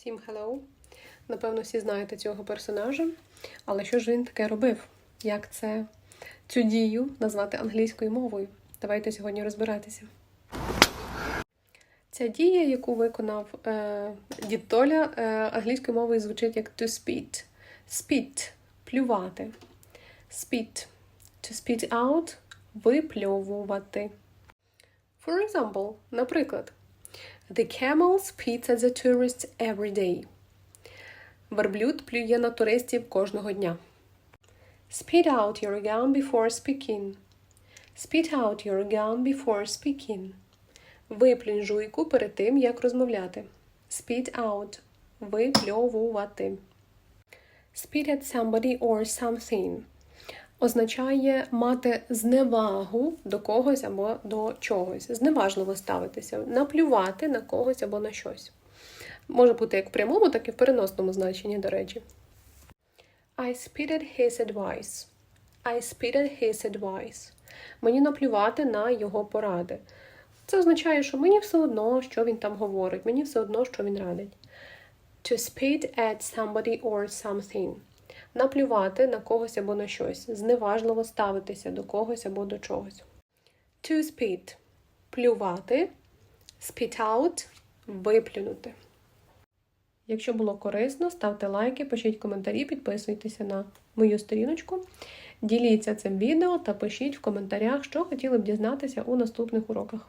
Всім hello! Напевно, всі знаєте цього персонажа. Але що ж він таке робив? Як це цю дію назвати англійською мовою? Давайте сьогодні розбиратися. Ця дія, яку виконав е, дід Толя, е, англійською мовою звучить як to spit. Spit – плювати. Spit – to spit out – випльовувати. For example, наприклад, The camel spits at the tourists every day. Верблюд плює на туристів кожного дня. Spit out your gum before speaking. Spit out your gum before speaking. Виплюнь жуйку перед тим, як розмовляти. Spit out – випльовувати. Spit at somebody or something означає мати зневагу до когось або до чогось. Зневажливо ставитися, наплювати на когось або на щось. Може бути як в прямому, так і в переносному значенні, до речі. I spitted his advice. I spitted his advice. Мені наплювати на його поради. Це означає, що мені все одно, що він там говорить, мені все одно, що він радить. To spit at somebody or something. Наплювати на когось або на щось. Зневажливо ставитися до когось або до чогось. To spit – плювати. Spit out – виплюнути. Якщо було корисно, ставте лайки, пишіть коментарі, підписуйтеся на мою сторіночку. Діліться цим відео та пишіть в коментарях, що хотіли б дізнатися у наступних уроках.